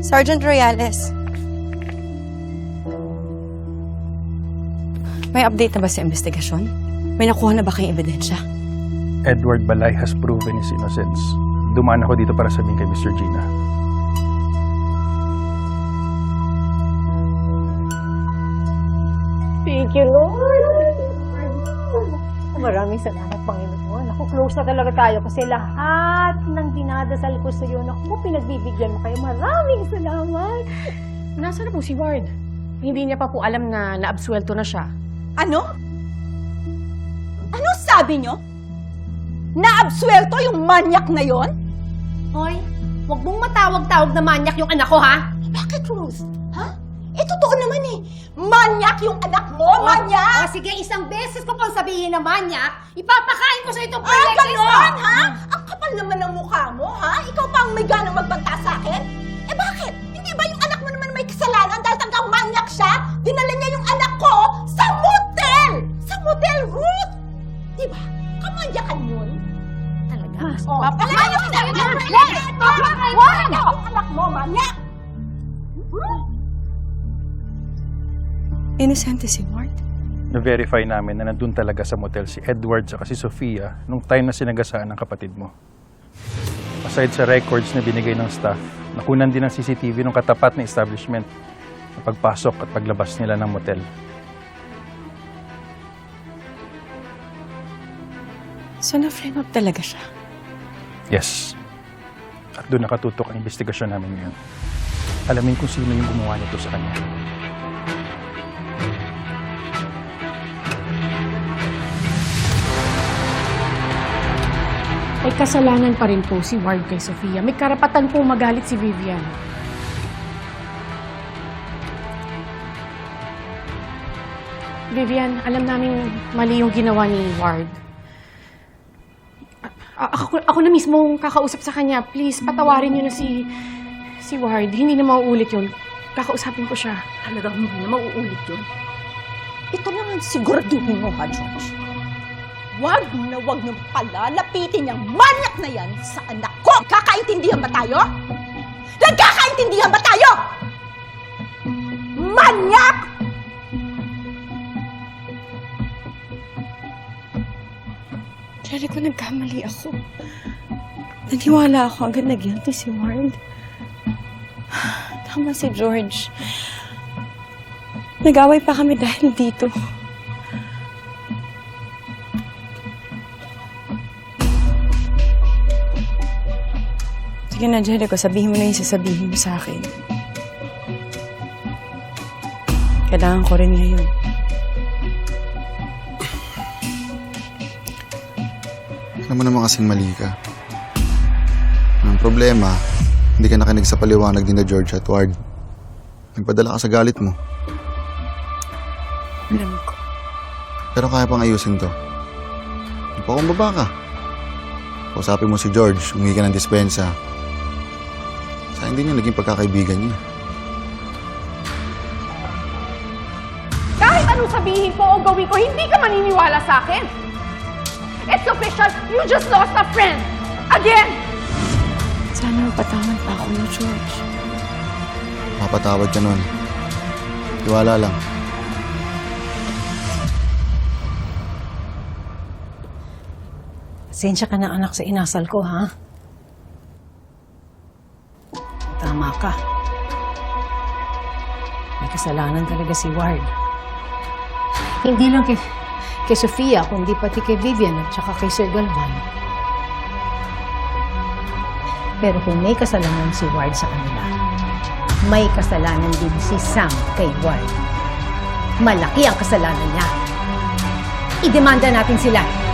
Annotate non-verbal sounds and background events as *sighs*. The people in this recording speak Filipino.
Sergeant Royales. May update na ba sa investigasyon? May nakuha na ba kayong ebidensya? Edward Balay has proven his innocence. Dumaan ako dito para sabihin kay Mr. Gina. Thank you, Lord. Maraming salamat, Panginoon. Ako, close na talaga tayo kasi lahat ng dinadasal ko sa iyo, naku, pinagbibigyan mo kayo. Maraming salamat. Nasaan na po si Ward? Hindi niya pa po alam na naabsuelto na siya. Ano? Ano sabi nyo? Naabsuelto yung manyak na yon? Hoy, huwag mong matawag-tawag na manyak yung anak ko, ha? Bakit, Rose? Eh, totoo naman eh. Manyak yung anak mo, manyak! O sige, isang beses ko pang sabihin na manyak, ipapakain ko sa itong Ah, project ganon, ha? Ang kapal naman ng mukha mo, ha? Ikaw pa ang may ganang magbanta sa akin? Eh, bakit? Hindi ba yung anak mo naman may kasalanan dahil talagang manyak siya? Dinala niya yung anak ko sa motel! Sa motel, Ruth! Di ba? Kamanyakan yun. Talaga? Oh, Papakain ko sa Papakain itong ko project! Papakain ko sa Yung anak mo, manyak! Inosente si Ward. Na-verify namin na nandun talaga sa motel si Edward at si Sofia nung time na sinagasaan ng kapatid mo. Aside sa records na binigay ng staff, nakunan din ng CCTV ng katapat na establishment na pagpasok at paglabas nila ng motel. So na-frame up talaga siya. Yes. At doon nakatutok ang investigasyon namin ngayon. Alamin kung sino yung gumawa nito sa kanya. May kasalanan pa rin po si Ward kay Sofia. May karapatan pong magalit si Vivian. Vivian, alam namin mali yung ginawa ni Ward. A- ako, ako na mismo ang kakausap sa kanya. Please, patawarin niyo na si, si Ward. Hindi na mauulit yun. Kakausapin ko siya. Talagang hindi na mauulit yun. Ito naman siguraduhin mo, ha, George? Wag na wag niyong palalapitin yung manyak na yan sa anak ko! Nagkakaintindihan ba tayo? Nagkakaintindihan ba tayo? Manyak! Jerry ko nagkamali ako. Naniwala ako agad na guilty si Ward. *sighs* Tama si George. Nag-away pa kami dahil dito. Sige na, Jericho. Sabihin mo na yung sasabihin mo sa akin. Kailangan ko rin ngayon. Alam mo naman kasing mali ka. Ang problema, hindi ka nakinig sa paliwanag ni na George at Ward. Nagpadala ka sa galit mo. Alam ko. Pero kaya pang ayusin to. Pakumbaba ka. Kausapin mo si George, humingi ka ng dispensa. Sayang din yung naging pagkakaibigan niya. Kahit anong sabihin ko o gawin ko, hindi ka maniniwala sa akin. It's official. You just lost a friend. Again! Sana mapatawad pa ako ni George. Mapatawad ka nun. Tiwala lang. Pasensya ka na anak sa inasal ko, ha? Tama ka. May kasalanan talaga si Ward. Hindi lang kay, kay Sofia, kundi pati kay Vivian at saka kay Sir Galvan. Pero kung may kasalanan si Ward sa kanila, may kasalanan din si Sam kay Ward. Malaki ang kasalanan niya. Idemanda natin sila.